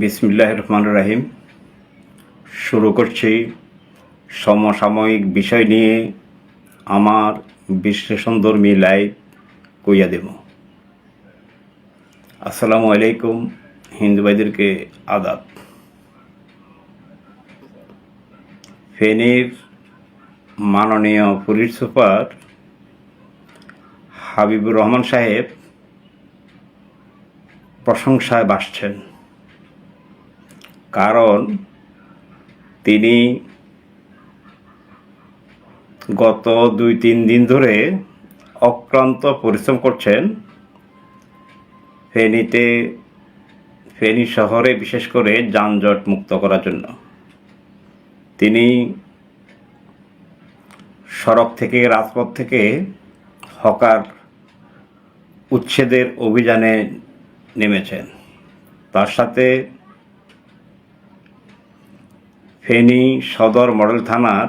বিসমিল্লাহ রহমান রাহিম শুরু করছি সমসাময়িক বিষয় নিয়ে আমার বিশ্লেষণধর্মী লাইভ কইয়া দেব। আসসালামু আলাইকুম, হিন্দু ভাইদেরকে আদাব। ফেনীর মাননীয় পুলিশ সুপার হাবিবুর রহমান সাহেব প্রশংসায় বাসছেন। কারণ তিনি গত দুই তিন দিন ধরে অক্লান্ত পরিশ্রম করছেন। ফেনীতে, ফেনী শহরে বিশেষ করে যানজট মুক্ত করার জন্য। তিনি সড়ক থেকে, রাজপথ থেকে হকার উচ্ছেদের অভিযানে নেমেছেন। তার সাথে ফেনী সদর মডেল থানার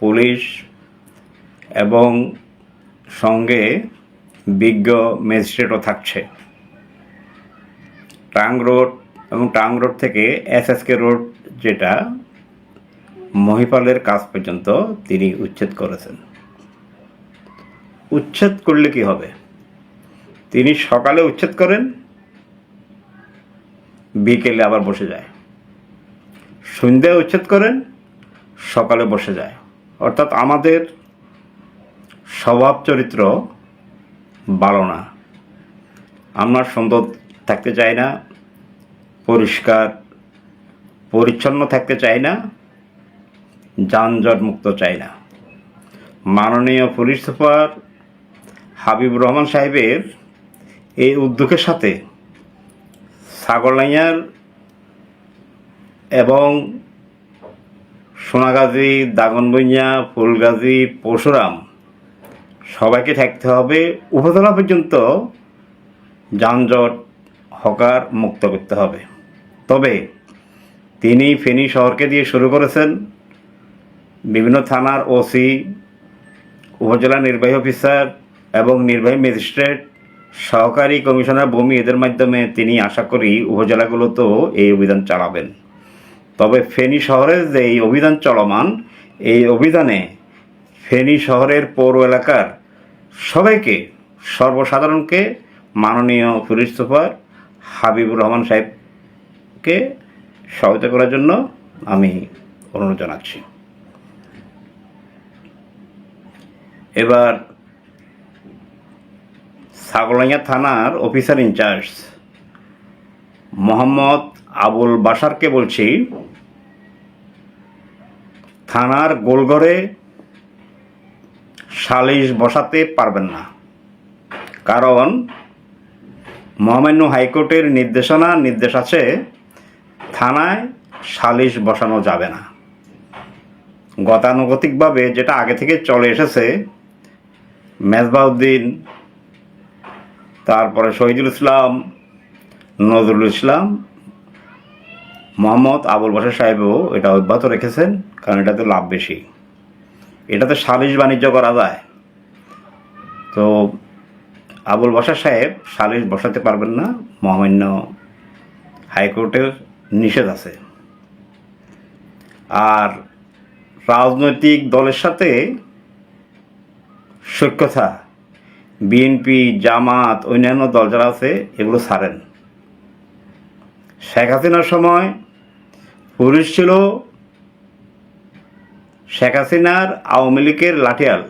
পুলিশ এবং সঙ্গে বিজ্ঞ ম্যাজিস্ট্রেটও থাকছে। টাং রোড এবং টাং রোড থেকে এস এসএসকে রোড যেটা মহিপালের কাজ পর্যন্ত তিনি উচ্ছেদ করেছেন। উচ্ছেদ করলে কি হবে? তিনি সকালে উচ্ছেদ করেন, বিকেলে আবার বসে যায়। সন্ধ্যায় উচ্ছেদ করেন, সকালে বসে যায়। অর্থাৎ আমাদের স্বভাব চরিত্র ভালো না। আমরা সুন্দর থাকতে চাই না, পরিষ্কার, পরিচ্ছন্ন থাকতে চাই না যানজট মুক্ত চাই না। মাননীয় পুলিশ সুপার হাবিবুর রহমান সাহেবের এই উদ্যোগের সাথে ছাগলনাইয়ার এবং সোনাগাজী দাগনবইয়া ফুলগাজী, পরশুরাম, সবাইকে থাকতে হবে। উপজেলা পর্যন্ত যানজট, হকার মুক্ত করতে হবে। তবে তিনি ফেনী শহরকে দিয়ে শুরু করেছেন। বিভিন্ন থানার ওসি উপজেলা নির্বাহী অফিসার এবং নির্বাহী ম্যাজিস্ট্রেট, সহকারী কমিশনার ভূমি এদের মাধ্যমে তিনি আশা করি উপজেলাগুলোতেও এই অভিযান চালাবেন। তবে ফেনী শহরের যে এই অভিযান চলমান, এই অভিযানে ফেনী শহরের পৌর এলাকার সবাইকে, সর্বসাধারণকে মাননীয় পুলিশ সুপার হাবিবুর রহমান সাহেবকে সহায়তা করার জন্য আমি অনুরোধ জানাচ্ছি। এবার ছাগলাইয়া থানার officer in charge Mohammad Abul বাসারকে বলছি, থানার গোলঘরে সালিশ বসাতে পারবেন না। কারণ মহামান্য হাইকোর্টের নির্দেশনা নির্দেশ আছে, থানায় সালিশ বসানো যাবে না। গতানুগতিকভাবে যেটা আগে থেকে চলে এসেছে, মেজবাউদ্দিন, তারপরে শহীদুল ইসলাম, নজরুল ইসলাম মোহাম্মদ আবুল বাসা সাহেবও এটা অব্যাহত রেখেছেন, কারণ এটাতে লাভ বেশি। এটাতে সালিশ বাণিজ্য করা যায়। তো আবুল বাসা সাহেব সালিশ বসাতে পারবেন না, মহামান্য হাইকোর্টের নিষেধ আছে। আর রাজনৈতিক দলের সাথে সৈক্যতা বিএনপি, জামাত, অন্যান্য দল যারা আছে, এগুলো ছাড়েন। শেখ হাসিনার সময় পুলিশ ছিল শেখ হাসিনার আওয়ামী লীগের লাঠিয়াল।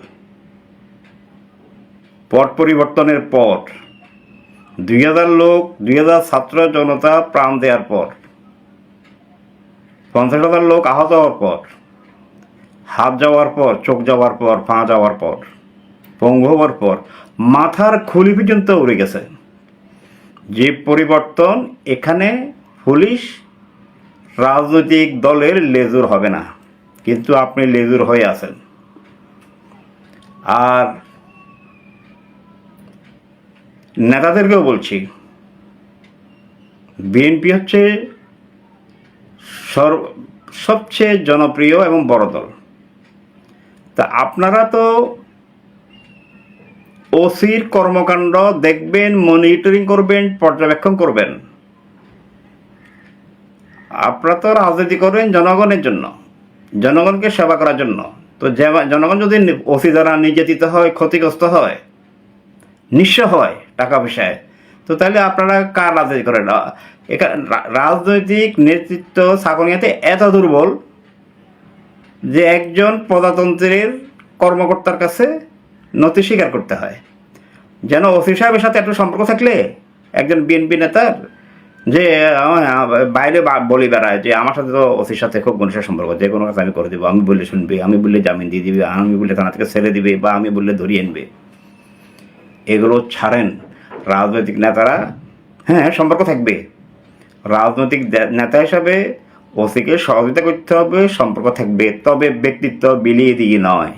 পট পরিবর্তনের পর, দুই হাজার লোক, দুই হাজার ছাত্র জনতা প্রাণ দেওয়ার পর, পঞ্চাশ হাজার লোক আহত হওয়ার পর, হাত যাওয়ার পর, চোখ যাওয়ার পর, পা যাওয়ার পর, পঙ্গু হওয়ার পর, মাথার খুলি পর্যন্ত উড়ে গেছে। যে পরিবর্তন এখানে পুলিশ রাজনৈতিক দলের লেজুর হবে না, কিন্তু আপনি লেজুর হয়ে আছেন। আর নেতাদেরকেও বলছি, বিএনপি হচ্ছে সর্ব সবচেয়ে জনপ্রিয় এবং বড় দল। তা আপনারা তো ওসির কর্মকাণ্ড দেখবেন, মনিটরিং করবেন, পর্যবেক্ষণ করবেন। আপনারা তো রাজনীতি করেন জনগণের জন্য, জনগণকে সেবা করার জন্য। তো জনগণ যদি ওসি দ্বারা নির্যাতিত হয়, ক্ষতিগ্রস্ত হয়, নিঃস্ব হয় টাকা পয়সায় তো তাহলে আপনারা কার রাজনীতি করেন? রাজনৈতিক নেতৃত্ব সাগনিয়াতে এত দুর্বল যে একজন প্রজাতন্ত্রের কর্মকর্তার কাছে নথি স্বীকার করতে হয়। যেন ওসি সাহেবের সাথে একটু সম্পর্ক থাকলে, একজন বিএনপি নেতার যে বাইরে বলি বেড়ায় যে, আমার সাথে তো ওসির সাথে খুব ঘনিষ্ঠ সম্পর্ক, যে কোনো কাজ আমি করে দেবো, আমি বললে শুনবে, আমি বললে জামিন দিয়ে দিবে আমি বললে থানা থেকে ছেড়ে দিবে, বা আমি বললে ধরিয়ে আনবে। এগুলো ছাড়েন। রাজনৈতিক নেতারা হ্যাঁ সম্পর্ক থাকবে। রাজনৈতিক নেতা হিসাবে ওসিকে সহযোগিতা করতে হবে, সম্পর্ক থাকবে, তবে ব্যক্তিত্ব বিলিয়ে দিয়ে নয়।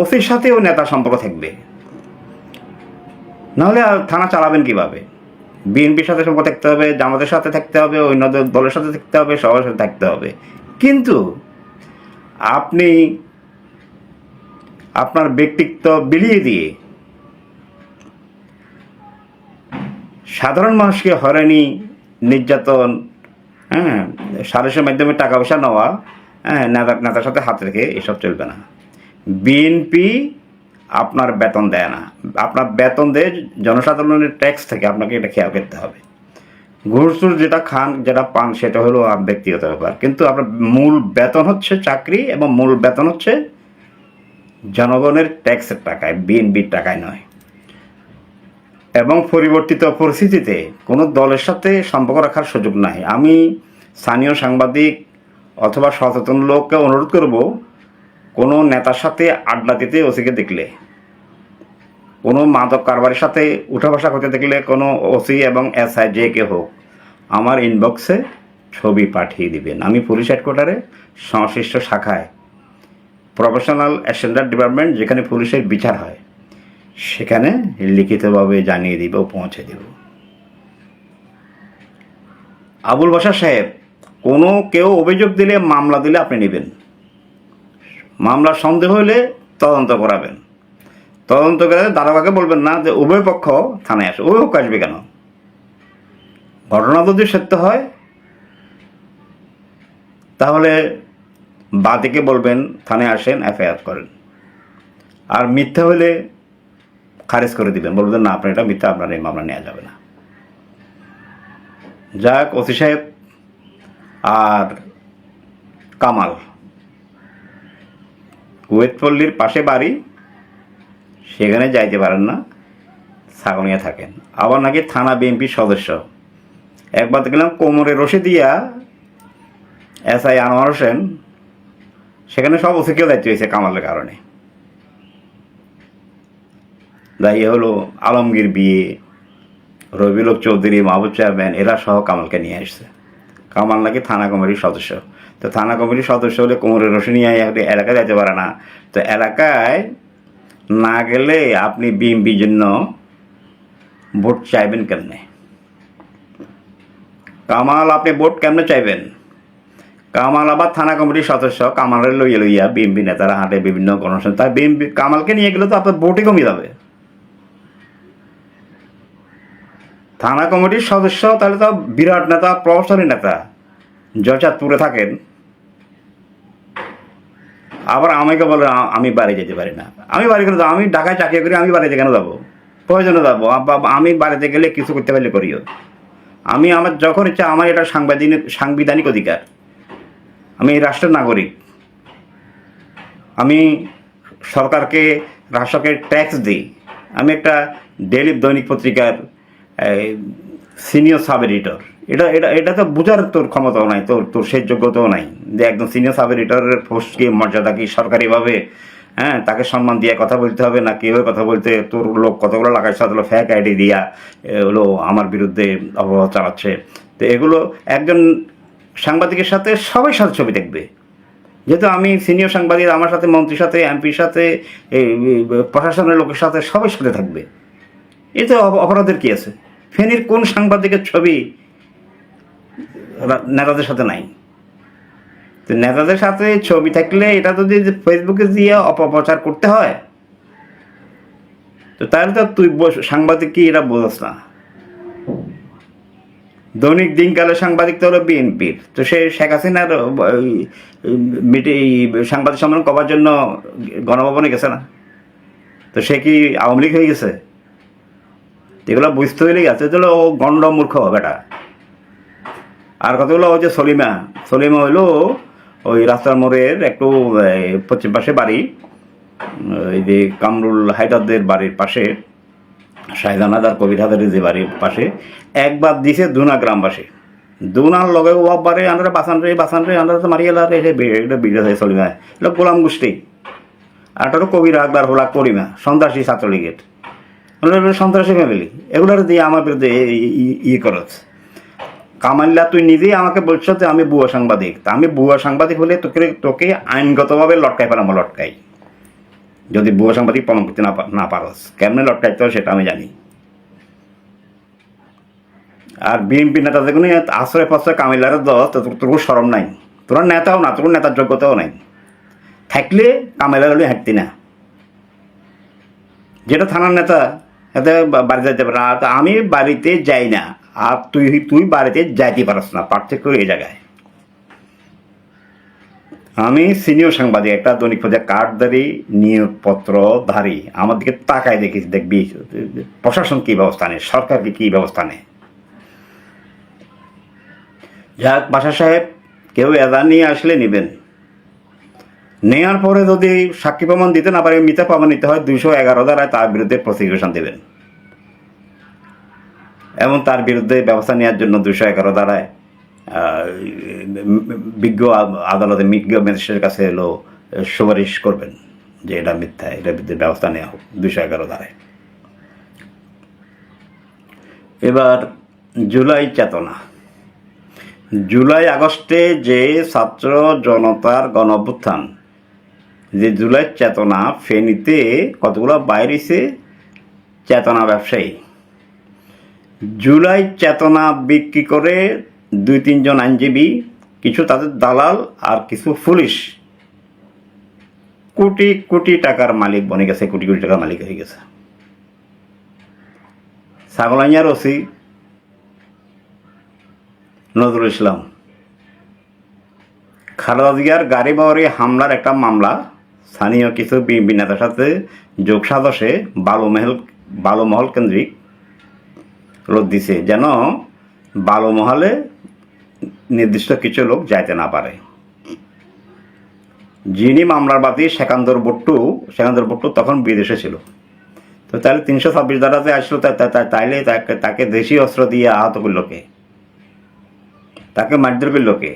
ওসির সাথেও নেতা সম্পর্ক থাকবে। নাহলে থানা চালাবেন কীভাবে? বিএনপির সাথে সম্পর্ক থাকতে হবে, জামাতের সাথে থাকতে হবে, অন্য দলের সাথে থাকতে হবে, সবার সাথে থাকতে হবে। কিন্তু আপনি আপনার ব্যক্তিত্ব বিলিয়ে দিয়ে সাধারণ মানুষকে হয়রানি, নির্যাতন হ্যাঁ সালিসের মাধ্যমে টাকা পয়সা নেওয়া হ্যাঁ নেতা নেতার সাথে হাত রেখে এসব চলবে না। বিএনপি আপনার বেতন দেয় না। আপনার বেতন দেয় জনসাধারণের ট্যাক্স থেকে আপনাকে এটা খেয়াল করতে হবে। ঘুষ যেটা খান, যেটা পান, সেটা হলো ব্যক্তিগত ব্যাপার। কিন্তু আপনার মূল বেতন হচ্ছে চাকরি এবং মূল বেতন হচ্ছে জনগণের ট্যাক্সের টাকায় বিএনপির টাকায় নয়। এবং পরিবর্তিত পরিস্থিতিতে কোনো দলের সাথে সম্পর্ক রাখার সুযোগ নাই। আমি স্থানীয় সাংবাদিক অথবা সচেতন লোককে অনুরোধ করব কোনো নেতার সাথে আড্ডা দিতে ওসিকে দেখলে, কোনো মাদক কারবারের সাথে উঠা বসা করতে দেখলে কোনো ওসি এবং এসআই যে কে হোক, আমার ইনবক্সে ছবি পাঠিয়ে দিবেন। আমি পুলিশ হেডকোয়ার্টারে সংশ্লিষ্ট শাখায় প্রফেশনাল স্ট্যান্ডার্ড ডিপার্টমেন্ট যেখানে পুলিশের বিচার হয়, সেখানে লিখিতভাবে জানিয়ে দিব, পৌঁছে দেব। আবুল বাসার সাহেব, কোনো কেউ অভিযোগ দিলে মামলা দিলে আপনি নেবেন। মামলা সন্দেহ হলে তদন্ত করাবেন। তদন্ত করে দারোগাকে বলবেন না যে উভয় পক্ষ থানায় আসে উভয় পক্ষ আসবে কেন? ঘটনা যদি সত্য হয়, তাহলে বাদীকে বলবেন, থানায় আসেন, এফআইআর করেন। আর মিথ্যা হলে খারিজ করে দিবেন। বলবেন, না, আপনার এটা মিথ্যা, আপনার এই মামলা নেওয়া যাবে না। যাক ওসি সাহেব আর কামাল কুয়েতপল্লির পাশে বাড়ি, সেখানে যাইতে পারেন না সাগনিয়া থাকেন। আবার নাকি থানা বিএনপির সদস্য। একবার দেখলাম কোমরে রসে দিয়া এস আই আনোয়ার হোসেন, সেখানে সব ওসিকেও দায়িত্ব হয়েছে কামালের কারণে। দাঁড়িয়ে হলো আলমগীর বিয়ে রবিলোক চৌধুরী, মাহবুব চেয়ারম্যান, এরা সহ কামালকে নিয়ে আসছে। কামাল নাকি থানা কমিটির সদস্য। তো থানা কমিটির সদস্য হলে কোমরের রোশনি এলাকায় যেতে পারে না। তো এলাকায় না গেলে আপনি বিএমপির জন্য ভোট চাইবেন কেমনে? কামাল, আপনি ভোট কেমনে চাইবেন? কামাল আবার থানা কমিটির সদস্য, কামালের লইয়া লইয়া বিএমপি নেতারা হাঁটে বিভিন্ন গণসংস্থা। বিএমপি কামালকে নিয়ে গেলে তো আপনার ভোটই কমে যাবে। থানা কমিটির সদস্য, তাহলে তো বিরাট নেতা, প্রভাবশালী নেতা জয়চাঁদপুরে থাকেন। আবার আমাকে বলে আমি বাড়ি যেতে পারি না। আমি বাড়ি করে আমি ঢাকায় চাকরি করি, আমি বাড়িতে কেন যাব? প্রয়োজনে যাব। আমি বাড়িতে গেলে কিছু করতে পারলে করিও। আমি আমার যখন ইচ্ছা, আমার এটা সাংবিধানিক সাংবিধানিক অধিকার। আমি রাষ্ট্রের নাগরিক। আমি সরকারকে, রাষ্ট্রকে ট্যাক্স দিই। আমি একটা ডেলি দৈনিক পত্রিকার সিনিয়র সাব এডিটর এটা এটা এটা তো বোঝার তোর ক্ষমতাও নাই, তোর তোর সেই যোগ্যতাও নাই। যে একদম সিনিয়র সাব এডিটরের পোস্ট কি, মর্যাদা কি সরকারিভাবে হ্যাঁ তাকে সম্মান দিয়ে কথা বলতে হবে না কীভাবে কথা বলতে? তোর লোক কতগুলো লাগাইছে? হলো ফ্যাক আইডি দিয়া, এ, হলো আমার বিরুদ্ধে অপবাদ চালাচ্ছে। তো এগুলো একজন সাংবাদিকের সাথে সবাই সাথে ছবি দেখবে। যেহেতু আমি সিনিয়র সাংবাদিক, আমার সাথে, মন্ত্রীর সাথে, এমপির সাথে এই প্রশাসনের লোকের সাথে সবাই সাথে থাকবে। এতে অপরাধের কি আছে? ফেনীর কোন সাংবাদিকের ছবি নেতাদের সাথে নাই। তো নেতাদের সাথে ছবি থাকলে এটা যদি ফেসবুকে দিয়ে অপপ্রচার করতে হয়, তো তাহলে তো তুই সাংবাদিক কি এটা বোঝাস না। দৈনিক দিনকালের সাংবাদিক তো হলো বিএনপির। তো সে শেখ হাসিনার সাংবাদিক সম্মেলন করার জন্য গণভবনে গেছে না? তো সে কি আওয়ামী লীগ হয়ে গেছে? এগুলো বুঝতে হইলেই গেছে তো ও গণ্ড মূর্খ বেটা। আর কত হলো ওই যে সলিমা। সলিমা হইল ওই রাস্তার মোড়ের একটু পশ্চিম পাশে বাড়ি। এই যে কামরুল হায়দারদের বাড়ির পাশে, শাহজাহান হাজার কবির হাজারের যে বাড়ির পাশে, একবার দিছে দুনা গ্রামবাসী। দুনার লগে বারে আন্দারে বাসান রে বাসান রে, আন্দারে তো মারিয়ে লারে বিড়ে হয়ে সলিমা। এটা গোলাম গোষ্ঠী। আর একটা কবির আকবর হোলা করিমা, সন্ত্রাসী ছাত্রলীগের। ওগুলো সন্ত্রাসী ফ্যামিলি এগুলোর দিয়ে আমার বিরুদ্ধে ই করছ কামাল্লা, তুই নিজেই আমাকে বলছো যে আমি বুয়া সাংবাদিক। তা আমি বুয়া সাংবাদিক হলে তোকে তোকে আইনগতভাবে লটকাই পেলাম লটকাই। যদি বুয়া সাংবাদিক প্রমাণ করতে না না পারস, কেমনে লটকাইতে হয় সেটা আমি জানি। আর বিএনপি নেতা যেগুলো আশ্রয় পাশ্রয় কামিলার দল, তো তোর সরম নাই। তোর নেতাও না, তোর নেতার যোগ্যতাও নাই। থাকলে কামেলা হলে হাঁটতি না। যেটা থানার নেতা, এতে বা- বাড়ি যাইতে পারে আমি বাড়িতে যাই না। আর তুই তুই বাড়িতে যাইতে পারস না, পার্থক্য এই জায়গায়। আমি সিনিয়র সাংবাদিক, একটা দৈনিক পর্যায়ে কার্ডধারী নিয়োগপত্রধারী আমার দিকে তাকায় দেখিস দেখবি, প্রশাসন কী ব্যবস্থা নেয় সরকারকে কী ব্যবস্থা নেয়। যাক বাসা সাহেব, কেউ এদা নিয়ে আসলে নেবেন। নেওয়ার পরে যদি সাক্ষী প্রমাণ দিতে না পারে, মিথ্যা প্রমাণ নিতে হয়, দুইশো এগারো দ্বারায় তার বিরুদ্ধে প্রসিকিউশন দেবেন। এবং তার বিরুদ্ধে ব্যবস্থা নেওয়ার জন্য দুশো এগারো দ্বারায় বিজ্ঞ আদালতে বিজ্ঞ ম্যাজিস্ট্রেটের কাছে এলো, সুপারিশ করবেন যে এটা মিথ্যা, এটার বিরুদ্ধে ব্যবস্থা নেওয়া হোক দুশো এগারো দ্বারায় এবার জুলাই চেতনা। জুলাই আগস্টে যে ছাত্র জনতার গণ অভ্যুত্থান যে জুলাই চেতনা ফেনীতে কতগুলো বাইরেছে? চেতনা ব্যবসায়ী। জুলাই চেতনা বিক্রি করে দুই তিনজন আইনজীবী, কিছু তাদের দালাল আর কিছু পুলিশ কোটি কোটি টাকার মালিক বনে গেছে, কোটি কোটি টাকার মালিক হয়ে গেছে। ছাগলাইয়ার ওসি নজরুল ইসলাম। খালেদা জিয়ার গাড়ি বাড়ি হামলার একটা মামলা, স্থানীয় কিছু বিএনপি নেতার সাথে যোগ সাদশে বালুমহল বালুমহল কেন্দ্রিক রোধ দিছে, যেন বালুমহলে নির্দিষ্ট কিছু লোক যাইতে না পারে। যিনি মামলার বাদী, সেকান্দর বট্টু সেকান্দর বট্টু তখন বিদেশে ছিল। তো তাহলে তিনশো ছাব্বিশ ধারাতে আসলো তাইলে তাকে তাকে দেশি অস্ত্র দিয়ে আহত করল কে? তাকে মারধর করল কে?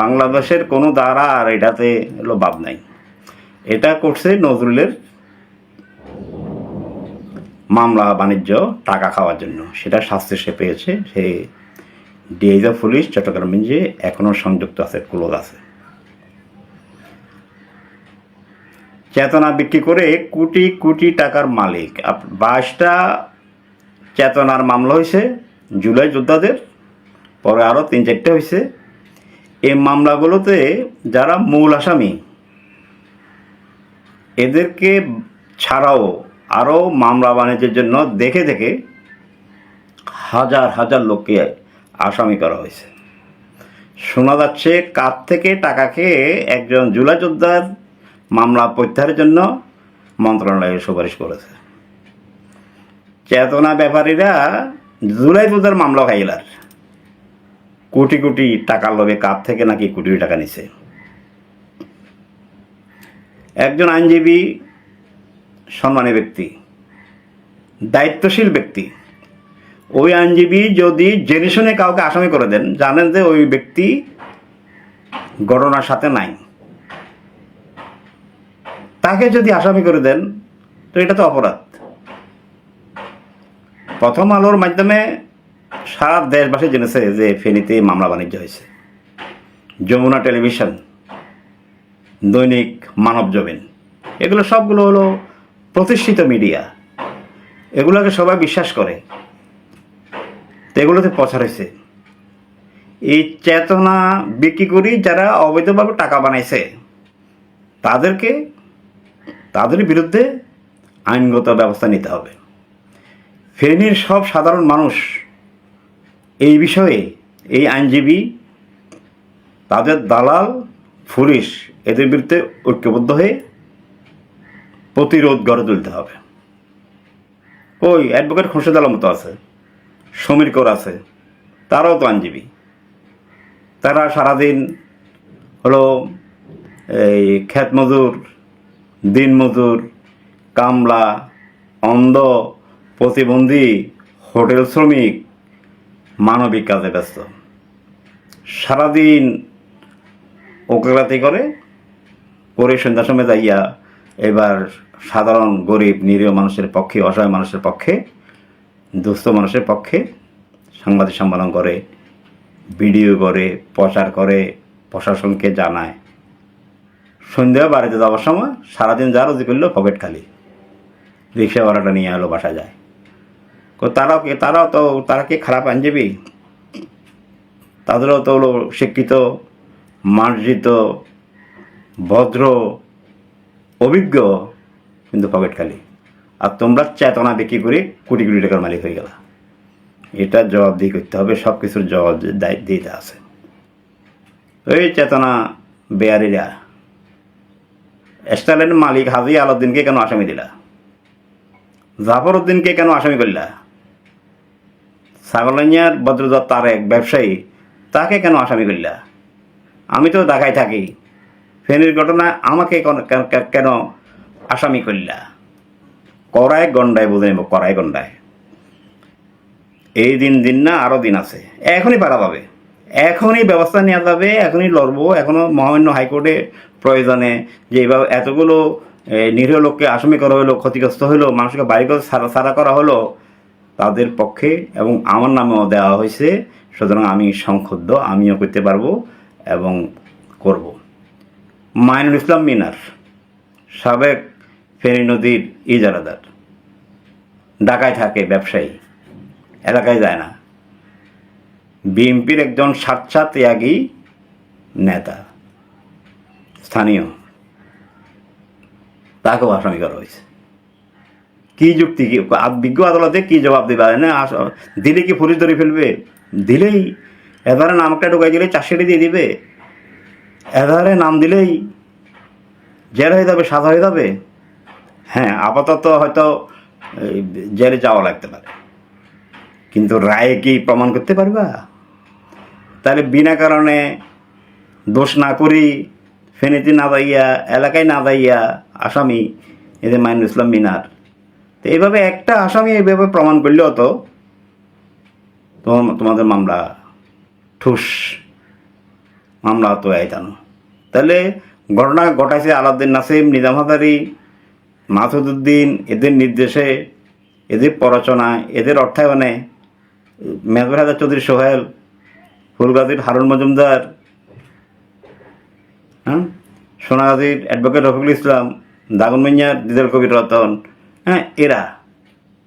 বাংলাদেশের কোনো দ্বারা আর এটাতে বাদ নাই। এটা করছে নজরুলের মামলা, বাণিজ্য, টাকা খাওয়ার জন্য। সেটা শাস্তি সে পেয়েছে। সে ডিআইজ অফ পুলিশ, চট্টগ্রাম যে এখনও সংযুক্ত আছে, ক্লোজ আছে। চেতনা বিক্রি করে কোটি কোটি টাকার মালিক। বাইশটা চেতনার মামলা হয়েছে জুলাই যোদ্ধাদের। পরে আরও তিন চারটে হয়েছে। এই মামলাগুলোতে যারা মূল আসামি, এদেরকে ছাড়াও আরও মামলা বাণিজ্যের জন্য দেখে দেখে হাজার হাজার লোককে আসামি করা হয়েছে। শোনা যাচ্ছে, কার থেকে টাকা খেয়ে একজন জুলাই যোদ্ধার মামলা প্রত্যাহারের জন্য মন্ত্রণালয়ে সুপারিশ করেছে। চেতনা ব্যাপারীরা জুলাই যোদ্ধার মামলা খাইলার কোটি কোটি টাকার লোভে কার থেকে নাকি কোটি টাকা নিছে? একজন আইনজীবী সম্মানী ব্যক্তি, দায়িত্বশীল ব্যক্তি। ওই আইনজীবী যদি জেনে শুনে কাউকে আসামি করে দেন, জানেন যে ওই ব্যক্তি ঘটনার সাথে নাই। তাকে যদি আসামি করে দেন, তো এটা তো অপরাধ। প্রথম আলোর মাধ্যমে সারা দেশবাসী জেনেছে যে ফেনীতে মামলা বাণিজ্য হয়েছে। যমুনা টেলিভিশন, দৈনিক মানব জমিন, এগুলো সবগুলো হলো প্রতিষ্ঠিত মিডিয়া। এগুলোকে সবাই বিশ্বাস করে। এগুলোতে প্রচার হয়েছে। এই চেতনা বিক্রি করি যারা অবৈধভাবে টাকা বানাইছে, তাদেরকে, তাদের বিরুদ্ধে আইনগত ব্যবস্থা নিতে হবে। ফেনীর সব সাধারণ মানুষ এই বিষয়ে, এই আইনজীবী, তাদের দালাল, পুলিশ এদের বিরুদ্ধে ঐক্যবদ্ধ হয়ে প্রতিরোধ গড়ে তুলতে হবে। ওই অ্যাডভোকেট খুরশেদ আলম তো আছে, সমীর কর আছে, তারাও তো আইনজীবী। তারা সারাদিন হলো এই ক্ষেত মজুর দিন মজুর কামলা, অন্ধ, প্রতিবন্ধী, হোটেল শ্রমিক, মানবিক কাজে ব্যস্ত। সারাদিন ওকালাতি করে করে সন্ধ্যার সময় যাইয়া এবার সাধারণ, গরিব, নিরীহ মানুষের পক্ষে, অসহায় মানুষের পক্ষে, দুস্থ মানুষের পক্ষে সাংবাদিক সম্মেলন করে, ভিডিও করে, প্রচার করে, প্রশাসনকে জানায়। সন্ধ্যা বাড়িতে যাওয়ার সময় সারাদিন যা রুজি করল পকেট খালি। রিক্সা ভাড়াটা নিয়ে এলো বাসা যায়। তারাও কি, তারাও তো, তারা কি খারাপ আইনজীবী? তাদেরও তো হলো শিক্ষিত, মার্জিত, ভদ্র, অভিজ্ঞ। কিন্তু পকেট খালি। আর তোমরা চেতনা বিক্রি করে কোটি কোটি টাকার মালিক হয়ে গেলা। এটা জবাবদিহি করতে হবে সব কিছুর জবাব দিতে আছে। ওই চেতনা বেয়ারিরা, স্টালিনের মালিক হাজি আলাউদ্দিনকে কেন আসামি দিলা? জাফর উদ্দিনকে কেন আসামি করলা? ছাগলাইয়ার বদ্রদত্ত তারেক ব্যবসায়ী, তাকে কেন আসামি করলা? আমি তো ঢাকায় থাকি। ফেনীর ঘটনায় আমাকে কেন আসামি করলা করায় গন্ডায় বুঝে নেব করায় গন্ডায় এই দিন দিন না আরও দিন আছে। এখনই পারা যাবে। এখনই ব্যবস্থা নেওয়া যাবে, এখনই লড়বো। এখনও মহামান্য হাইকোর্টে প্রয়োজনে যে এইভাবে এতগুলো নিরীহ লোককে আসামি করা হলো, ক্ষতিগ্রস্ত হলো, মানুষকে বাড়ি করে সারা সারা করা হলো, তাদের পক্ষে এবং আমার নামেও দেওয়া হয়েছে। সুতরাং আমি সংক্ষুব্ধ, আমিও করতে পারব এবং করব। মাইনুল ইসলাম মিনার, সাবেক ফেনী নদীর ইজারাদার। ঢাকায় থাকে ব্যবসায়ী। এলাকায় যায় না। বিএনপির একজন সাচ্চা ত্যাগী নেতা। স্থানীয়। তাকেও আসামি করা হয়েছে। কি যুক্তি, কি বিজ্ঞ আদালতে কি জবাব দিবে? না দিলে কি পুলিশ ধরে ফেলবে? দিলেই এধারে নামটা ঢুকাই দিলে চারশোটি দিয়ে দিবে। এধারে নাম দিলেই জেল হয়ে যাবে, সাজা হয়ে যাবে। হ্যাঁ আপাতত হয়তো জেলে যাওয়া লাগতে পারে। কিন্তু রায়ে কি প্রমাণ করতে পারবা? তাহলে বিনা কারণে দোষ না করি, ফেনীতে না দাইয়া এলাকায় না দাইয়া আসামি, এদের মাইনুল ইসলাম মিনার। তো এইভাবে একটা আসামি এইভাবে প্রমাণ করলেও তো তোমাদের মামলা ঠুস। মামলা তো আইতানো। তাহলে ঘটনা ঘটাইছে আলাউদ্দিন নাসিম, নিজাম হাজারি মাসুদুদ্দিন এদের নির্দেশে, এদের প্ররচনায় এদের অর্থায়নে মেজর হাজার চৌধুরী সোহেল ফুলগাজীর হারুন মজুমদার হ্যাঁ সোনাগাজীর অ্যাডভোকেট রফিকুল ইসলাম, দাগন মিয়ার দিদার কবির রতন হ্যাঁ এরা,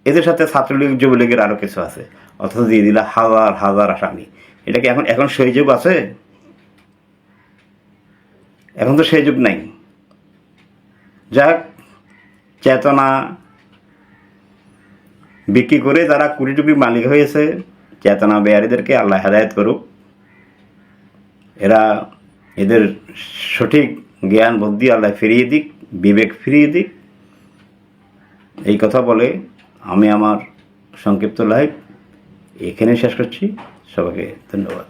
এদের সাথে ছাত্রলীগ, যুবলীগের আরও কিছু আছে। অথচ দিয়ে দিলা হাজার হাজার আসামি। এটা কি এখন এখন সেই যুগ আছে? এখন তো সেই যুগ নাই। যাক চেতনা। বিক্রি করে যারা কুড়ি টুকি মালিক হয়েছে চেতনা বেয়ারিদেরকে আল্লাহ হেদায়ত করুক। এরা এদের সঠিক জ্ঞান, বুদ্ধি আল্লাহ ফিরিয়ে দিক, বিবেক ফিরিয়ে দিক। এই কথা বলে আমি আমার সংক্ষিপ্ত লাইভ এখানে শেষ করছি। সবাইকে ধন্যবাদ।